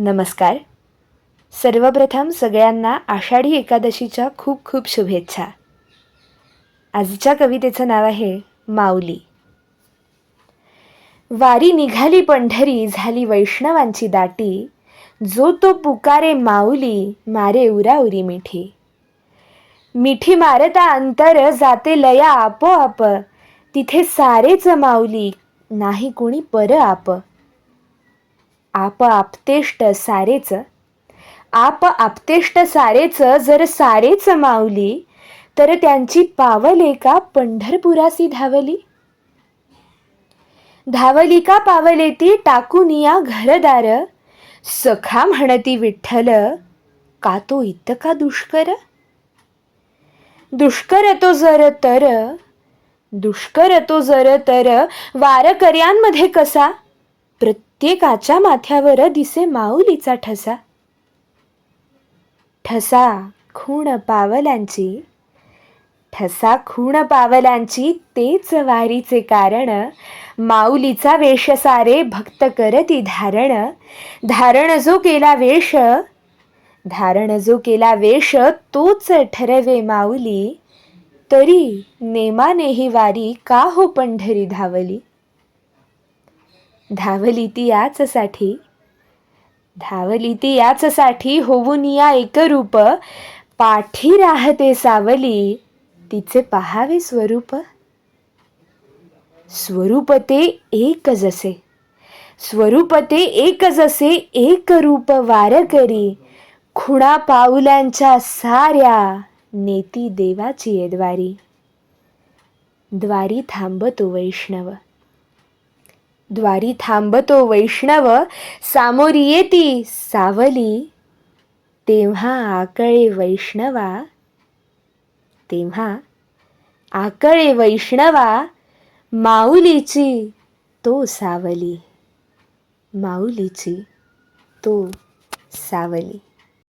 नमस्कार. सर्वप्रथम सगळ्यांना आषाढी एकादशीच्या खूप खूप शुभेच्छा. आजच्या कवितेचं नाव आहे माऊली. वारी निघाली पंढरी झाली वैष्णवांची दाटी. जो तो पुकारे माऊली मारे उराउरी मिठी. मिठी मारता अंतर जाते लया आपोआप. तिथे सारेच माऊली नाही कोणी पर आप. आप आपतेष्ट सारेच. आप आपतेष्ट सारेच जर सारेच मावली तर त्यांची पावले का पंढरपुरासी धावली? धावली का पावले ती टाकून या घरदार? सखा म्हणती विठ्ठल का तो इतका दुष्कर? दुष्कर तो जर तर दुष्कर तो जर तर वारकऱ्यांमध्ये कसा? ते काच्या माथ्यावर दिसे माऊलीचा ठसा. ठसा खूण पावलांची ठसा खूण पावलांची तेच वारीचे कारण. माऊलीचा वेश सारे भक्त करती धारण. धारण जो केला वेश धारण जो केला वेश तोच ठरवे माऊली. तरी नेमाने ही वारी का हो पंढरी धावली? धावली ती याचसाठी. धावली ती याचसाठी होऊन या एकरूप. पाठी राहते सावली तिचे पहावे स्वरूप. स्वरूप ते एक जसे. स्वरूप ते एक जसे एक रूप वारकरी. खुणा पाऊलांच्या साऱ्या नेती देवाची द्वारी. द्वारी थांबतो वैष्णव. द्वारी थांबतो वैष्णव सामोरी येती सावली. तेव्हा आकळे वैष्णवा तेव्हा आकळे वैष्णवा माऊलीची तो सावली. माऊलीची तो सावली.